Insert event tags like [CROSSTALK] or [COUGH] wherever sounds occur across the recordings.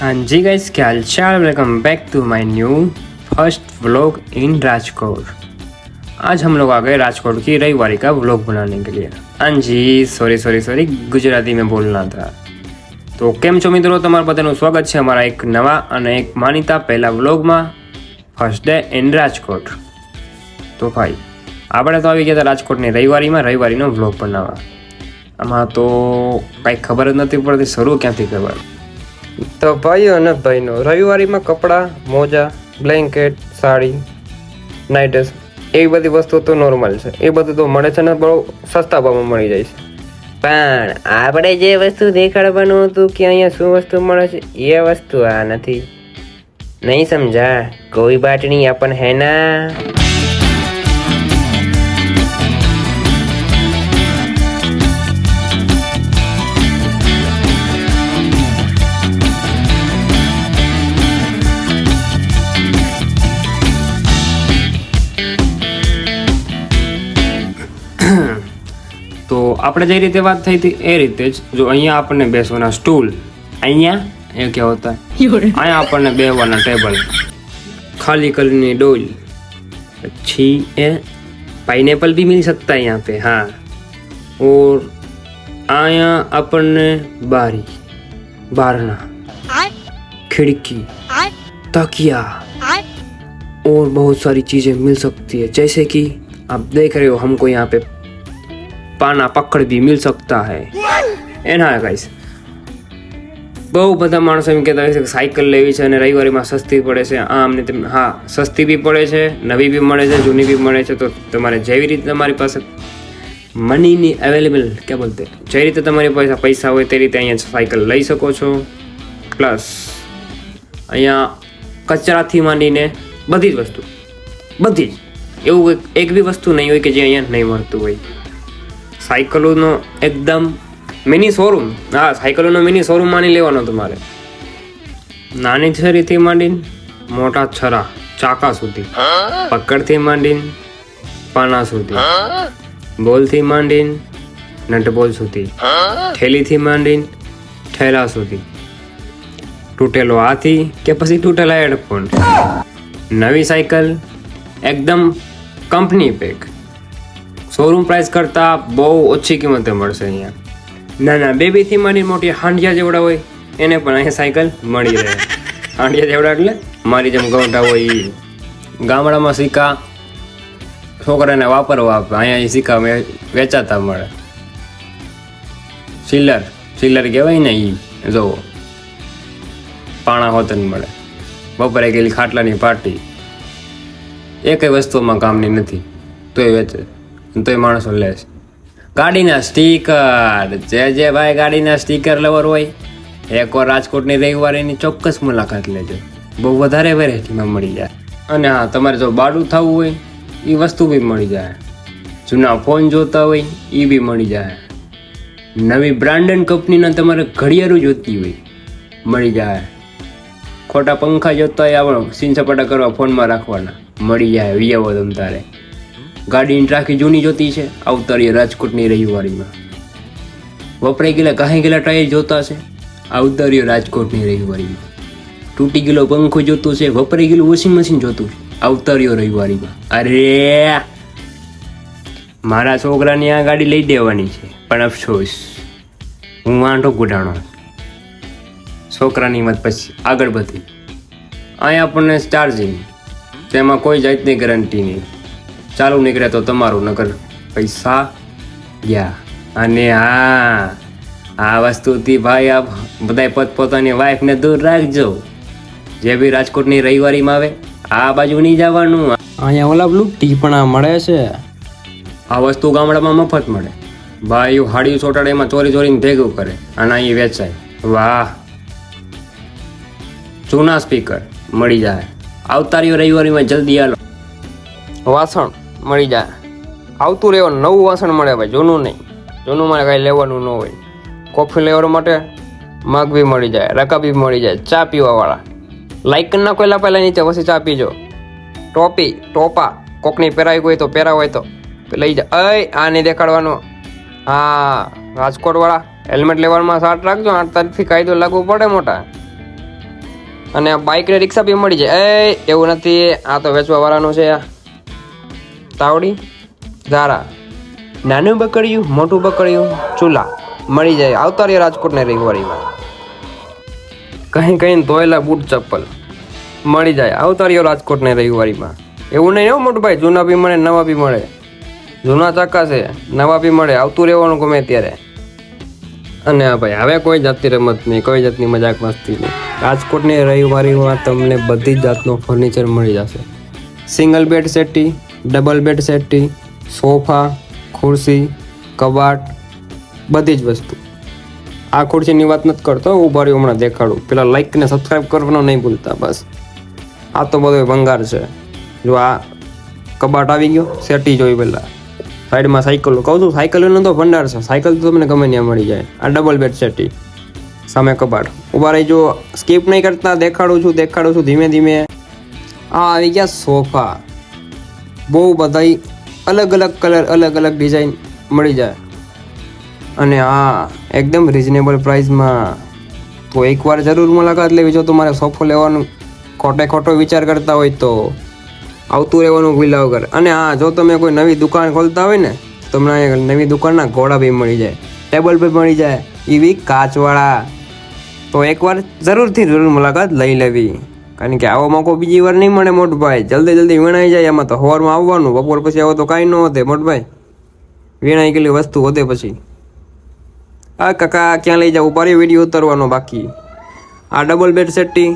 हाँ जी गाइस क्या हाल चाल welcome back to my new first vlog in Rajkot आज हम लोग आ गए राजकोट की रविवारी का व्लॉग बनाने के लिए हाँ जी સોરી સોરી સોરી ગુજરાતી મેં બોલના હતા તો કેમ છો મિત્રો તમારા બધાનું સ્વાગત છે અમારા એક નવા અને એક માનીતા પહેલા વ્લોગમાં ફર્સ્ટ ડે ઇન રાજકોટ તો ભાઈ આપણે તો આવી ગયા હતા રાજકોટની રવિવારીમાં રવિવારીનો વ્લોગ બનાવવા આમાં તો કાંઈ ખબર જ નથી પડતી શરૂ ક્યાંથી કરવાનું તો ભાઈઓ અને ભાઈનો રવિવારીમાં કપડાં, મોજા બ્લેન્કેટ સાડી નાઇટસ એવી બધી વસ્તુ તો નોર્મલ છે. એ બધું તો મળે છે ને બહુ સસ્તા ભાવમાં મળી જાય છે. પણ આપણે જે વસ્તુ દેખાડવાનું હતું કે અહીંયા શું વસ્તુ મળે છે, એ વસ્તુ આ નથી. નહીં સમજા, કોઈ બાટણી આપણને આપણ હે ના? તો આપણે જે રીતે વાત થઈ હતી એ રીતે જ જો અહીંયા આપણને બેસવાના સ્ટૂલ અહીંયા એ क्या होता है અહીંયા આપણને બેસવાના ટેબલ ખાલી કલરની ડોલ अच्छी है पाइनएप्पल भी मिल सकता है यहाँ पे हाँ और અહીંયા આપણને બારી बारना खिड़की तकिया और बहुत सारी चीजें मिल सकती है जैसे कि आप देख रहे हो हमको यहाँ पे पाना पकड़ भी मिल सकता है એના ગાઈસ બહુ બધા માણસો એમ કહેતા હોય છે કે સાયકલ લેવી છે અને રવિવારીમાં સસ્તી પડે છે આમ ને તેમ હા સસ્તી બી પડે છે નવી બી મળે છે જૂની બી મળે છે તો તમારે જેવી રીતે તમારી પાસે મનીની અવેલેબલ ક્યાં બોલતે જે રીતે તમારી પાસે પૈસા હોય તે રીતે અહીંયા સાયકલ લઈ શકો છો પ્લસ અહીંયા કચરાથી માંડીને બધી જ વસ્તુ બધી જ એવું એક- એક બી વસ્તુ નહીં હોય કે જે અહીંયા નહીં મળતું હોય સાયકલોનો એકદમ મિની શોરૂમ હા, સાયકલોનો મિની શોરૂમ માની લેવાનો તમારે. નાની છરીથી માંડીને મોટા છરા, ચાકા સુધી. પકડથી માંડીને પાના સુધી. બોલથી માંડીને નટબોલ સુધી. થેલીથી માંડીને ઠેલા સુધી. તૂટેલો હાથી કે પછી તૂટેલા હેડફોન. નવી સાયકલ એકદમ કંપની પેક. શોરૂમ પ્રાઇસ કરતાં બહુ ઓછી કિંમતે મળશે અહીંયા. ના ના બેબીથી માંડી મોટી હાંડિયા જેવડા હોય એને પણ અહીંયા સાયકલ મળી રહે. [LAUGHS] હાંડિયા જેવડા એટલે મારી જેમ ગૌંઢા હોય એ ગામડામાં સિક્કા છોકરાને વાપરવા આપે અહીંયા એ સિક્કા વેચાતા મળે. સિલ્લર સિલ્લર કહેવાય ને એ જોવો પાણા હોતન મળે. બપોરે ગયેલી ખાટલાની પાર્ટી. એ કઈ વસ્તુમાં કામની નથી. તોય વેચે. તોય માણસો લે છે ગાડીના સ્ટીકર જે જે ભાઈ ગાડીના સ્ટીકર લવર હોય એકવાર રાજકોટની રવિવારીની ચોક્કસ મુલાકાત લેજો. બહુ વધારે વેરાયટીમાં મળી જાય. અને હા, તમારે જો બાડું થવું હોય એ વસ્તુ બી મળી જાય. જૂના ફોન જોતા હોય એ બી મળી જાય. નવી બ્રાન્ડન કંપનીના તમારે ઘડિયાળું જોતી હોય, મળી જાય. ખોટા પંખા જોતા હોય, આપણે સીન સપાટા કરવા ફોનમાં રાખવાના, મળી જાય, વિયાવો તમ તારે. ગાડીની ટ્રાફી જૂની જોતી છે. અવતરીએ રાજકોટની રવિવારીમાં. વપરાઈ ગયેલા કાંઈ ગયેલા ટાયર જોતા છે. અવતરીએ રાજકોટની રવિવારીમાં. તૂટી ગયેલો પંખો જોતું છે. વપરાઈ ગયેલું વોશિંગ મશીન જોતું છે. અવતરીઓ રવિવારીમાં. અરે! મારા છોકરાની આ ગાડી લઈ દેવાની છે. પણ અફસોસ. હું વાંઢો ગુડાણો છોકરાની મત પછી આગળ વધી. અહીંયા આપણને ચાર્જિંગ તેમાં કોઈ જાતની ગેરંટી નહીં. ચાલુ નીકળે તો તમારું નગર પૈસા ગયા. અને હા આ વસ્તુથી ભાઈ આપ બધા પોતપોતાની વાઈફને દૂર રાખજો. જે બી રાજકોટની રવિવારીમાં આવે આ બાજુ નહીં જવાનું. અહીંયા ઓલા પેલું ટીપણા મળે છે. આ વસ્તુ ગામડામાં મફત મળે. ભાઈઓ હાડીઓ ચોટાડે એમાં ચોરી ચોરીને ભેગું કરે અને અહીં વેચાય. વાહ! જૂના સ્પીકર મળી જાય. આવતારીઓ રવિવારીમાં જલ્દી આલો વાસણ. મળી જાય આવતું રહેવાનું, નવું વાસણ મળે ભાઈ, જૂનું નહીં. જૂનું મારે કાંઈ લેવાનું ન હોય. કોફી લેવા માટે મગ બી મળી જાય રકા બી મળી જાય, ચા પીવાવાળા. લાઈક ના કોઈલા પહેલાં નીચે, પછી ચા પીજો. ટોપી, ટોપા, કોકની પહેરાવી હોય તો પહેરાવ હોય તો. લઈ જા. અય, આ નહીં દેખાડવાનું. હા, રાજકોટવાળા હેલ્મેટ લેવામાં સાટ રાખજો આઠ તારીખથી કાયદો લાગુ પડે મોટા. અને બાઇક ને રિક્ષા બી મળી જાય. એ એવું નથી, આ તો વેચવા વાળાનું છે તાવડી, ધારા, નાનું બકડિયું મોટું બકડિયું ચૂલા, મળી જાય આવતા રહ્યા રાજકોટને રવિવારીમાં. કંઈ કहीं ધોયેલા બૂટ, ચપ્પલ, મળી જાય આવતા રહ્યો રાજકોટને રવિવારીમાં. એવું નહીં હો મોટું ભાઈ જૂના બી મળે, નવા બી મળે. જૂના ચાકા છે, નવા બી મળે, આવતું રહેવાનું ગમે ત્યારે. અને હા ભાઈ, હવે કોઈ જાતની રમત નહીં, કોઈ જાતની મજાક મસ્તી નહીં. રાજકોટની રવિવારીમાં તમને બધી જ જાતનું ફર્નિચર મળી જશે. Single bed settee double bed settee sofa, ખુરશી, કબાટ, બધી જ વસ્તુ. આ ખુરશીની વાત નથી કરતો ઊભા રહ્યો હમણાં દેખાડું. પેલા લાઈક ને સબસ્ક્રાઈબ કરવાનો નહીં ભૂલતા, બસ. આ તો બધો ભંગાર છે. જો આ કબાટ આવી ગયો, સેટી જોઈ પહેલાં સાઈડમાં સાયકલ કહું છું સાયકલનો તો ભંડાર છે. સાયકલ તો તમને ગમે ત્યાં મળી જાય. આ ડબલ બેડ સેટી. સામે કબાટ. ઊભા રહી જો સ્કીપ નહીં કરતા. દેખાડું છું દેખાડું છું. ધીમે ધીમે. આ આવી ગયા સોફા. બહુ બધાય અલગ અલગ કલર, અલગ અલગ ડિઝાઇન મળી જાય. અને હા એકદમ રિઝનેબલ પ્રાઇસમાં તો એકવાર જરૂર મુલાકાત લેવી. જો તમારે સોફો લેવાનું ખોટે ખોટો વિચાર કરતા હોય તો આવતું રહેવાનું ભૂલ્યા વગર અને હા જો તમે કોઈ નવી દુકાન ખોલતા હોય ને તમને નવી દુકાનના ઘોડા બી મળી જાય, ટેબલ બી મળી જાય એવી કાચવાળા. તો એકવાર જરૂરથી જરૂર મુલાકાત લઈ લેવી. કારણ કે આવો મોકો બીજી વાર નહીં મળે મોટભાઈ. જલ્દી જલ્દી વીણાઈ જાય. એમાં તો સવારમાં આવવાનું. બપોર પછી આવો તો કાંઈ ન હોતે મોટભાઈ, વીણાઈ ગયેલી વસ્તુ હોતે પછી. આ કાકા ક્યાં લઈ જાવ? ઉપાડી વીડિયો ઉતારવાનો બાકી. આ ડબલ બેડ સેટ્ટી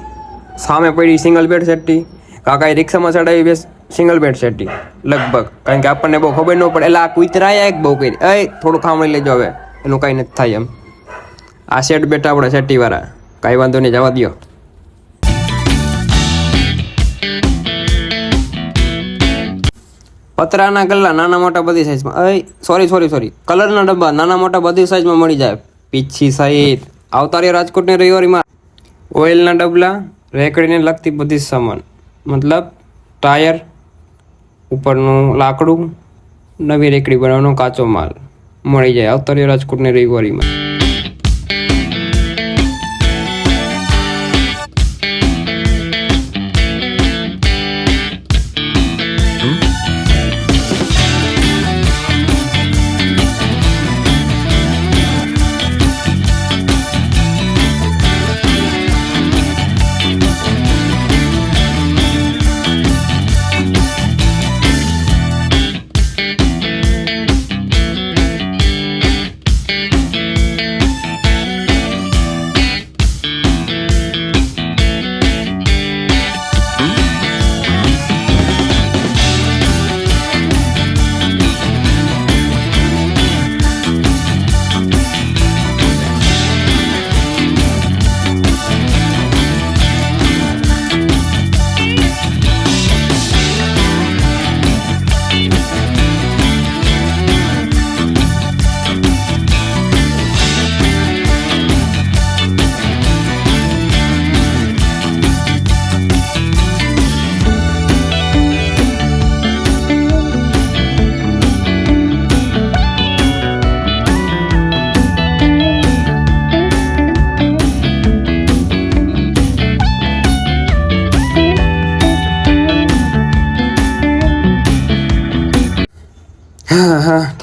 સામે પડી સિંગલ બેડ સેટ્ટી કાકાએ રિક્ષામાં ચડાવી બેસ સિંગલ બેડ સેટ્ટી લગભગ. કારણ કે આપણને બહુ ખબર ન પડે. એટલે આ કુતરાયા એક બહુ કરી. એ, થોડું ખામણી લેજો હવે. એનું કાંઈ નથી થાય એમ. આ સેટ બેટા આપણે સેટીવાળા કાંઈ વાંધો નહીં, જવા દો પતરાના ગલ્લા નાના મોટા બધી સાઈઝમાં અય સોરી સોરી સોરી કલરના ડબ્બા નાના મોટા બધી સાઈઝમાં મળી જાય. પીછી સહિત. આવતા રહ્યા રાજકોટની રવિવારીમાં ઓઇલના ડબલા, રેકડીને લગતી બધી સામાન. મતલબ, ટાયર, ઉપરનું લાકડું, નવી રેકડી બનાવવાનો કાચો માલ મળી જાય આવતા રાજકોટની રવિવારીમાં.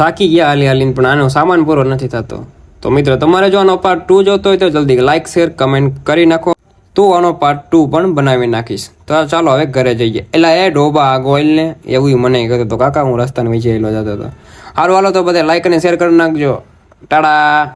થાકી ગયા હાલી હાલીને પણ આનો સામાન પૂરો નથી થતો. તો મિત્રો, તમારે જો આનો પાર્ટ ટુ જોતો હોય તો જલ્દી લાઇક શેર કમેન્ટ કરી નાખો. તો આનો પાર્ટ ટુ પણ બનાવી નાખીશ. તો ચાલો હવે ઘરે જઈએ. એટલે એ ડોબા આ ગોયલને, એવું મને કહ્યું તો કાકા, હું રસ્તાને વિચારેલો જતો હતો. હારું, હાલો, તો બધા લાઇક અને શેર કરી નાખજો. ટાડા!